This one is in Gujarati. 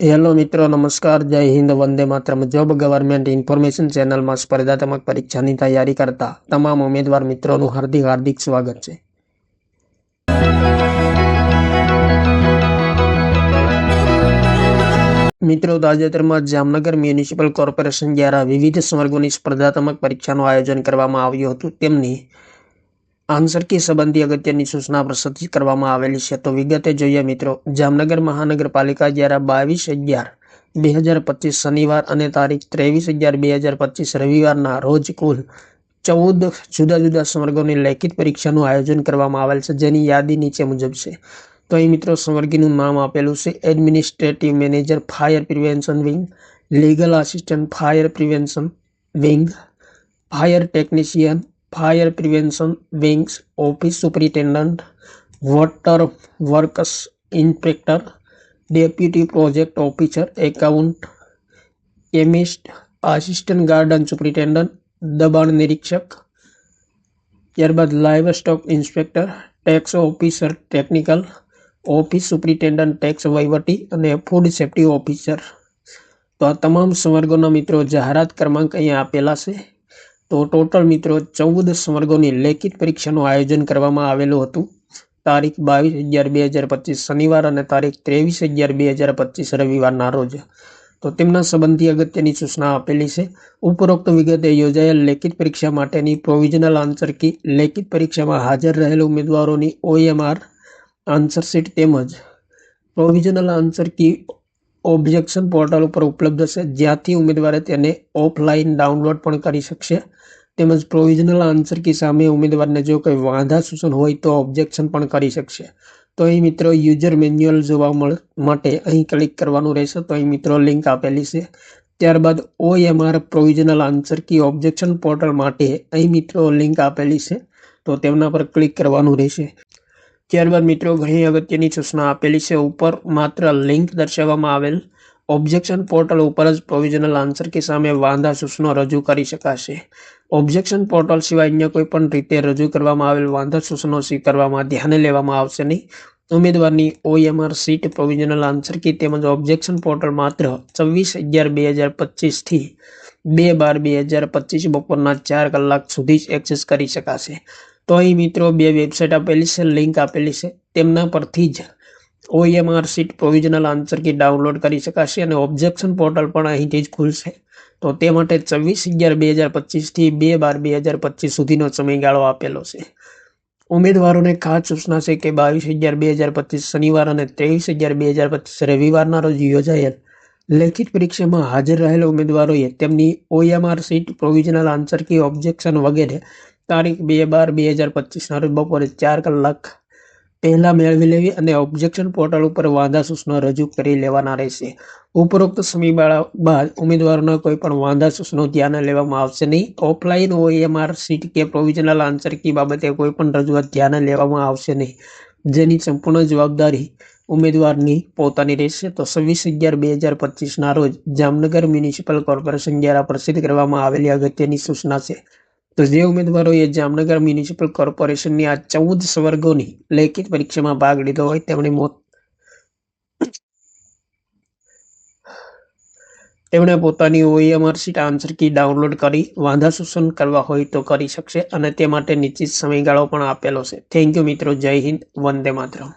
હેલો મિત્રો, નમસ્કાર, જય હિન્દ, વંદે માત્રમ. જોબ ગવર્મેન્ટ ઇન્ફોર્મેશન ચેનલમાં સ્પર્ધાત્મક પરીક્ષાની તૈયારી કરતા તમામ ઉમેદવાર મિત્રોનું હાર્દિક હાર્દિક સ્વાગત છે. મિત્રો, તાજેતરમાં જામનગર મ્યુનિસિપલ કોર્પોરેશન દ્વારા વિવિધ સ્વર્ગોની સ્પર્ધાત્મક પરીક્ષાનું આયોજન કરવામાં આવ્યું હતું. તેમની આન્સર કી સંબંધી અગત્યની સૂચના પ્રસિદ્ધ કરવામાં આવેલી છે. તો વિગતે જોઈએ મિત્રો, જામનગર મહાનગરપાલિકા દ્વારા બાવીસ અગિયાર બે હજાર પચીસ શનિવાર અને તારીખ ત્રેવીસ અગિયાર બે હજાર પચીસ રવિવારના રોજ કુલ ચૌદ જુદા જુદા સંવર્ગોની લેખિત પરીક્ષાનું આયોજન કરવામાં આવેલ છે, જેની યાદી નીચે મુજબ છે. તો અહીં મિત્રો, સંવર્ગીનું નામ આપેલું છે administrative manager fire prevention wing legal assistant fire prevention wing fire technician fire prevention wings office superintendent water works inspector deputy project officer account chemist assistant garden superintendent દબાણ નિરીક્ષક ત્યારબાદ livestock inspector tax officer technical office superintendent tax વહીવટી અને ફૂડ સેફ્ટી ઓફિસર તો આ તમામ સંવર્ગોના મિત્રો જાહેરાત ક્રમાંક અહીંયા આપેલા છે તો ટોટલ મિત્રો ચૌદ સ્વર્ગોની લેખિત પરીક્ષાનું આયોજન કરવામાં આવેલું હતું. તારીખ બાવીસ અગિયાર બે હજાર પચીસ શનિવાર અને તારીખ ત્રેવીસ અગિયાર બે હજાર પચીસ રવિવારના રોજ. તો તેમના સંબંધી અગત્યની સૂચના આપેલી છે. ઉપરોક્ત વિગતે યોજાયેલ લેખિત પરીક્ષા માટેની પ્રોવિઝનલ આન્સર કી લેખિત પરીક્ષામાં હાજર રહેલ ઉમેદવારોની ઓએમઆર, આન્સર શીટ તેમજ provisional answer key objection portal ઉપર ઉપલબ્ધ છે જ્યાંથી ઉમેદવારે તેને ઓફલાઈન ડાઉનલોડ પણ કરી શકશે. તેમજ પ્રોવિઝનલ આન્સર કી સામે ઉમેદવારને જો કોઈ વાંધા સૂચન હોય તો ઓબ્જેક્શન પણ કરી શકશે. તો અહીં મિત્રો યુઝર મેન્યુઅલ જોવા માટે અહીં ક્લિક કરવાનું રહેશે. તો અહીં મિત્રો લિંક આપેલી છે. ત્યારબાદ OMR provisional answer key objection portal માટે અહીં મિત્રો લિંક આપેલી છે. તો તેમના પર ક્લિક કરવાનું રહેશે. ત્યારબાદ મિત્રો ઘણી અગત્યની સૂચના આપેલી છે. ઉપર માત્ર લિંક દર્શાવવામાં આવેલ ઓબ્જેક્શન પોર્ટલ ઉપર જ પ્રોવિઝનલ આન્સર કે સામે વાંધા સૂચનો રજૂ કરી શકાશે. ઓબ્જેક્શન પોર્ટલ સિવાય અન્ય કોઈ પણ રીતે રજૂ કરવામાં આવેલ વાંધા સૂચનો સ્વીકારવામાં ધ્યાને લેવામાં આવશે નહીં. ઉમેદવારની OMR sheet provisional answer key તેમજ ઓબ્જેક્શન પોર્ટલ માત્ર છવ્વીસ અગિયાર બે હજાર પચીસથી બે બાર બે હજાર પચીસ બપોરના ચાર કલાક સુધી જ એક્સેસ કરી શકાશે. તો અહીં મિત્રો બે વેબસાઇટ આપેલી છે લિંક આપેલી છે. તેમના પરથી જ OMR sheet provisional answer key download કરી શકાશે અને ઓબ્જેક્શન પોર્ટલ પણ અહીંથી જ ખુલશે. તો તે માટે છવ્વીસ અગિયાર બે હજાર પચીસથી બે બાર બે હજાર પચીસ સુધીનો સમયગાળો આપેલો છે. ઉમેદવારોને ખાસ સૂચના છે કે બાવીસ અગિયાર બે હજાર પચીસ શનિવાર અને ત્રેવીસ અગિયાર બે હજાર પચીસ રવિવારના રોજ યોજાયેલ લેખિત પરીક્ષામાં હાજર રહેલા ઉમેદવારોએ તેમની OMR sheet provisional answer key objection વગેરે તારીખ બે બાર બે હજાર પચીસના રોજ બપોરે ચાર કલાક પહેલાં મેળવી લેવી અને ઓબ્જેક્શન પોર્ટલ ઉપર વાંધા સૂચનો રજૂ કરી લેવાના રહેશે. ઉપરોક્ત સમયગાળા બાદ ઉમેદવારોના કોઈ પણ વાંધા સૂચનો ધ્યાને લેવામાં આવશે નહીં. ઓફલાઈન ઓએમઆર સીટ કે પ્રોવિઝનલ આન્સર કી બાબતે કોઈ પણ રજૂઆત ધ્યાને લેવામાં આવશે નહીં. જેની સંપૂર્ણ જવાબદારી ઉમેદવારની પોતાની રહેશે. તો છવ્વીસ અગિયાર બે હજાર પચીસના રોજ જામનગર મ્યુનિસિપલ કોર્પોરેશન દ્વારા પ્રસિદ્ધ કરવામાં આવેલી અગત્યની સૂચના છે. તો જે ઉમેદવારોએ જામનગર મ્યુનિસિપલ કોર્પોરેશનની આ ચૌદ સ્વર્ગોની લેખિત પરીક્ષામાં ભાગ લીધો હોય તેમણે મોત તેમણે પોતાની OMR sheet answer key download કરી વાંધા સૂચન કરવા હોય તો કરી શકશે અને તે માટે નિશ્ચિત સમયગાળો પણ આપેલો છે. થેન્ક યુ મિત્રો. જય હિન્દ. વંદે માતરમ.